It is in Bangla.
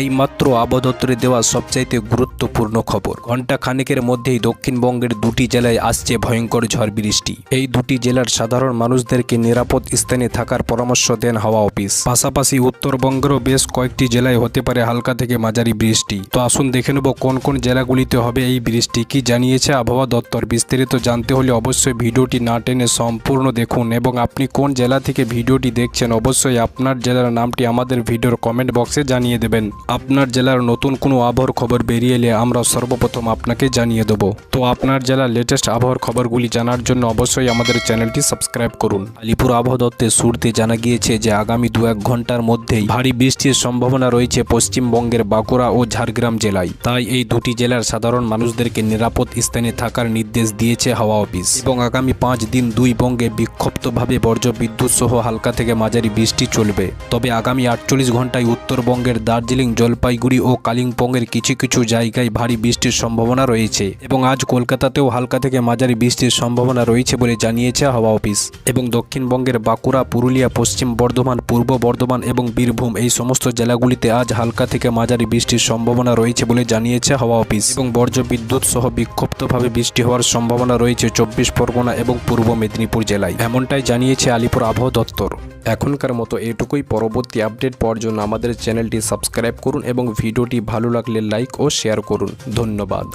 এইমাত্র আবদত্তরে দেওয়া সবচাইতে গুরুত্বপূর্ণ খবর। ঘণ্টা খানেকের মধ্যেই দক্ষিণবঙ্গের দুটি জেলায় আসছে ভয়ঙ্কর ঝড় বৃষ্টি। এই দুটি জেলার সাধারণ মানুষদেরকে নিরাপদ স্থানে থাকার পরামর্শ দেন হাওয়া অফিস। পাশাপাশি উত্তরবঙ্গেরও বেশ কয়েকটি জেলায় হতে পারে হালকা থেকে মাঝারি বৃষ্টি। তো আসুন দেখে নেব কোন কোন জেলাগুলিতে হবে এই বৃষ্টি, কি জানিয়েছে আবহাওয়া দপ্তর? বিস্তারিত জানতে হলে অবশ্যই ভিডিওটি না টেনে সম্পূর্ণ দেখুন এবং আপনি কোন জেলা থেকে ভিডিওটি দেখছেন অবশ্যই আপনার জেলার নামটি আমাদের ভিডিওর কমেন্ট বক্সে জানিয়ে দেবেন। আপনার জেলার নতুন কোনো আবহাওয়ার খবর বেরিয়ে এলে আমরা সর্বপ্রথম আপনাকে জানিয়ে দেবো। তো আপনার জেলার লেটেস্ট আবহাওয়ার খবরগুলি জানার জন্য অবশ্যই আমাদের চ্যানেলটি সাবস্ক্রাইব করুন। আলিপুর আবহাওয়া দপ্তরের শুরুতে জানা গিয়েছে যে আগামী দু এক ঘণ্টার মধ্যেই ভারী বৃষ্টির সম্ভাবনা রয়েছে পশ্চিমবঙ্গের বাঁকুড়া ও ঝাড়গ্রাম জেলায়। তাই এই দুটি জেলার সাধারণ মানুষদেরকে নিরাপদ স্থানে থাকার নির্দেশ দিয়েছে হাওয়া অফিস। এবং আগামী পাঁচ দিন দুই বঙ্গে বিক্ষিপ্তভাবে বর্জ্য বিদ্যুৎ সহ হালকা থেকে মাঝারি বৃষ্টি চলবে। তবে আগামী আটচল্লিশ ঘন্টায় উত্তরবঙ্গের দার্জিলিং জলপাইগুড়ি ও কালিম্পংয়ের কিছু কিছু জায়গায় ভারী বৃষ্টির সম্ভাবনা রয়েছে এবং আজ কলকাতাতেও হালকা থেকে মাঝারি বৃষ্টির সম্ভাবনা রয়েছে বলে জানিয়েছে হাওয়া অফিস এবং দক্ষিণবঙ্গের বাঁকুড়া, পুরুলিয়া, পশ্চিম বর্ধমান, পূর্ব বর্ধমান এবং বীরভূম এই সমস্ত জেলাগুলিতে আজ হালকা থেকে মাঝারি বৃষ্টির সম্ভাবনা রয়েছে বলে জানিয়েছে হাওয়া অফিস এবং বর্জ্য বিদ্যুৎ সহ বিক্ষিপ্তভাবে বৃষ্টি হওয়ার সম্ভাবনা রয়েছে চব্বিশ পরগনা এবং পূর্ব মেদিনীপুর জেলায়। এমনটাই জানিয়েছে আলিপুর আবহাওয়া দপ্তর। এখনকার মতো এটুকুই। পরবর্তী আপডেট পাওয়ার জন্য আমাদের চ্যানেলটি সাবস্ক্রাইব করুন এবং ভিডিওটি ভালো লাগলে লাইক ও শেয়ার করুন। ধন্যবাদ।